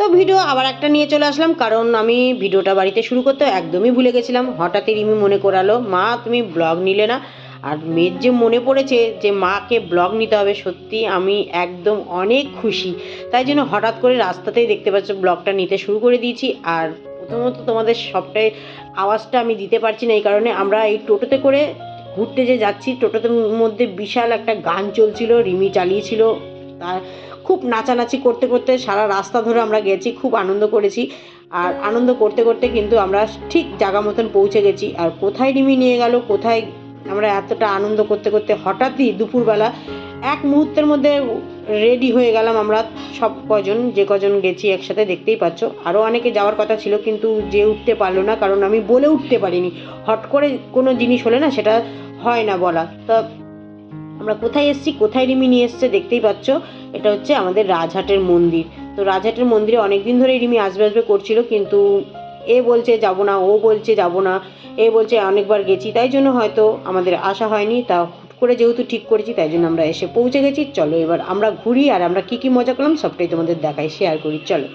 তো ভিডিও আবার একটা নিয়ে চলে আসলাম, কারণ আমি ভিডিওটা বাড়িতে শুরু করতে একদমই ভুলে গেছিলাম। হঠাৎই রিমি মনে করালো, মা, তুমি ব্লগ নিলে না? আর মেয়ের যে মনে পড়েছে যে মাকে ব্লগ নিতে হবে, সত্যি আমি একদম অনেক খুশি। তাই জন্য হঠাৎ করে রাস্তাতেই দেখতে পাচ্ছ ব্লগটা নিতে শুরু করে দিয়েছি। আর প্রথমত তোমাদের সবটাই আওয়াজটা আমি দিতে পারছি না, এই কারণে আমরা এই টোটোতে করে ঘুরতে যে যাচ্ছি, টোটোতে মধ্যে বিশাল একটা গান চলছিল, রিমি চালিয়েছিল। তার খুব নাচানাচি করতে করতে সারা রাস্তা ধরে আমরা গেছি, খুব আনন্দ করেছি। আর আনন্দ করতে করতে কিন্তু আমরা ঠিক জায়গা মতন পৌঁছে গেছি। আর কোথায় রিমি নিয়ে গেল, কোথায় আমরা এতটা আনন্দ করতে করতে হঠাৎই দুপুরবেলা এক মুহূর্তের মধ্যে রেডি হয়ে গেলাম আমরা সব কজন, যে কজন গেছি একসাথে দেখতেই পাচ্ছ। আরও অনেকে যাওয়ার কথা ছিল কিন্তু যে উঠতে পারল না, কারণ আমি বলে উঠতে পারিনি। হট করে কোনো জিনিস হলে না সেটা হয় না বলা। তা আমরা কোথায় এসেছি, কোথায় রিমি নিয়ে এসছে দেখতেই পাচ্ছ। এটা হচ্ছে আমাদের রাজহাটের মন্দির। তো রাজহাটের মন্দিরে অনেক দিন ধরে রিমি আসবে আসবে করছিল, কিন্তু এ বলছে যাব না, ও বলছে যাব না, এ বলছে অনেকবার গেছি, তাই জন্য হয়তো আমাদের আসা হয়নি। তা হুট করে যেহেতু ঠিক করেছি, তাই জন্য আমরা এসে পৌঁছে গেছি। চলো এবার আমরা ঘুরি আর আমরা কী কী মজা করলাম, সবটাই তোমাদের দেখাই শেয়ার করি। চলো।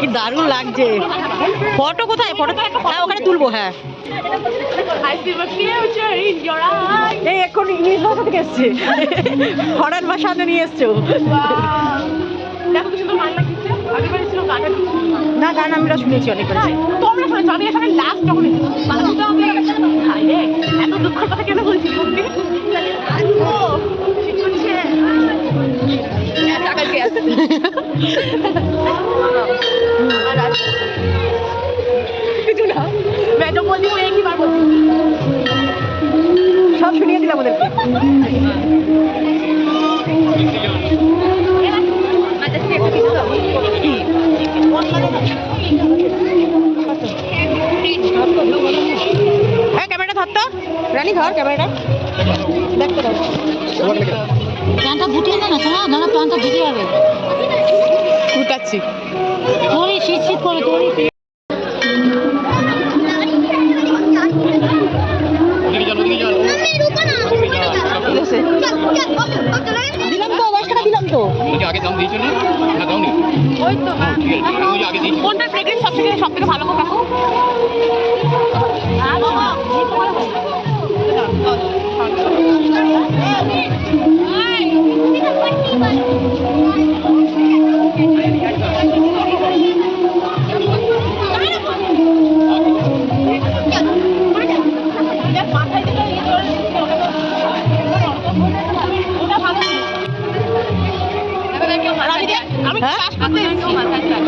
কি দারুণ লাগছে। ফটো কোথায়? ফটো হ্যাঁ ওখানে তুলবো হ্যাঁ। এই এখন ইংলিশ ভাষা থেকে এসছে। ফরেন ভাষা নিয়ে এসছো। না গান আমরা শুনেছি অনেকবার। তোমরা শুনেছো আমি এখানে লাস্ট যখন শুনিয়ে দিলাম ওদেরকে। হ্যাঁ ক্যামেরাটা ধর তো। রানী ধর ক্যামেরাটা। দেখতে দাও প্যান্টটা না শোনা দাঁড়া প্যান্টটা ভিজে যাবে উঠাচ্ছি। তোরই শীত শীত করে তোরই তো আগে দাম দিয়েছ না? দাওনি ওই তো হ্যাঁ দিয়েছি। কোনটা ফ্রেগ্রেন্স সব থেকে সব থেকে ভালো কাকু হ্যাঁ বাবা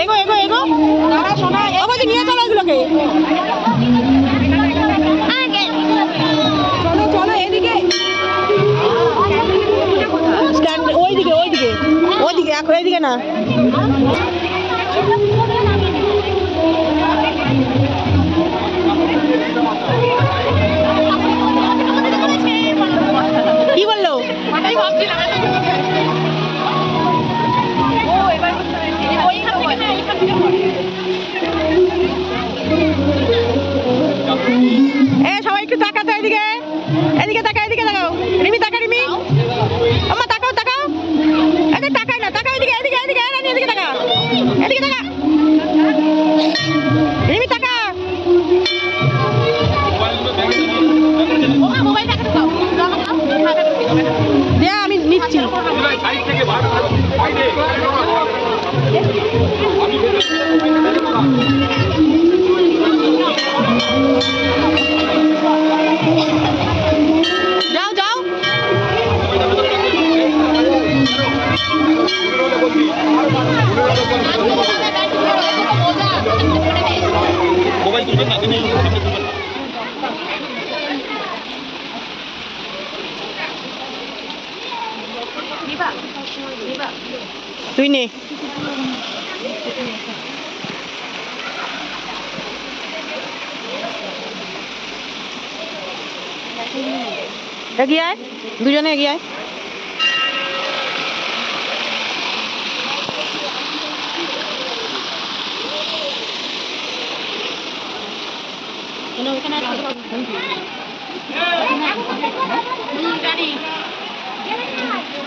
এগো এগো এগো। ও বলছি নিয়ে চলো এগুলোকে চলো চলো এদিকে। ওইদিকে ওইদিকে। ওইদিকে এখন ওইদিকে না। তুই নে এগিয়ে আয় দুজনে এগিয়ে আয় হুম, জানি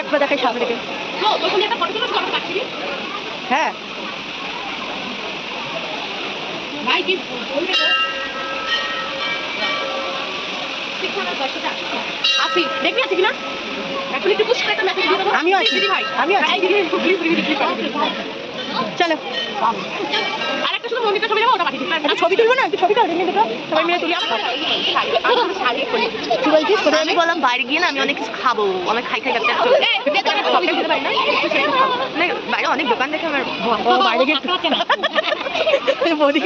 একবার দেখাই সামনে? হ্যাঁ ভাই, কি বলবে গো? ঠিকঠাক আছে, কিনা? এখন একটু পুশ করে একটা message দিয়ে দেবো। আমিও আছি। ভাই, আমিও আছি। চলো মন্দিরটা ছবি দেবো, ওটা পাঠিয়ে ছবি তুলবো না? ছবি তুল দুটো। সবাই মিলে তুলি। কি বলছিস কোথায় আমি বললাম বাইরে গিয়ে না আমি অনেক কিছু খাব। অনেক খাই খাই চলে। তো? মানে বাইরে অনেক দোকান দেখে আমার বাইরে গিয়ে বৌদি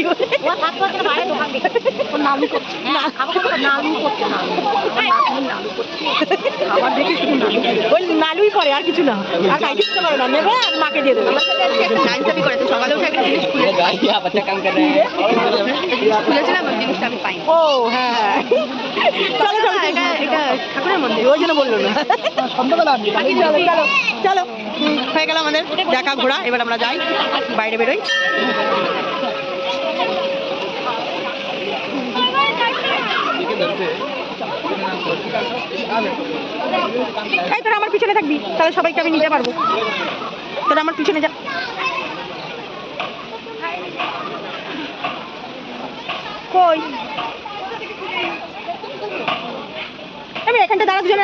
নালুই করে আর কিছু না। আর করে না। নেবে আর মাকে দিয়ে দেবে। করে ও হ্যাঁ। চলো এটা মন্দির। ওই জন্য বলল চলো চলো। হয়ে গেল আমাদের দেখা ঘোরা। এবার আমরা যাই বাইরে বেরোই। এই তোরা আমার পিছনে থাকবি, তাহলে সবাইকে আমি নিতে পারব। তোরা আমার পিছনে যা। কই? আমি এখানটা দাঁড়া, দুজনে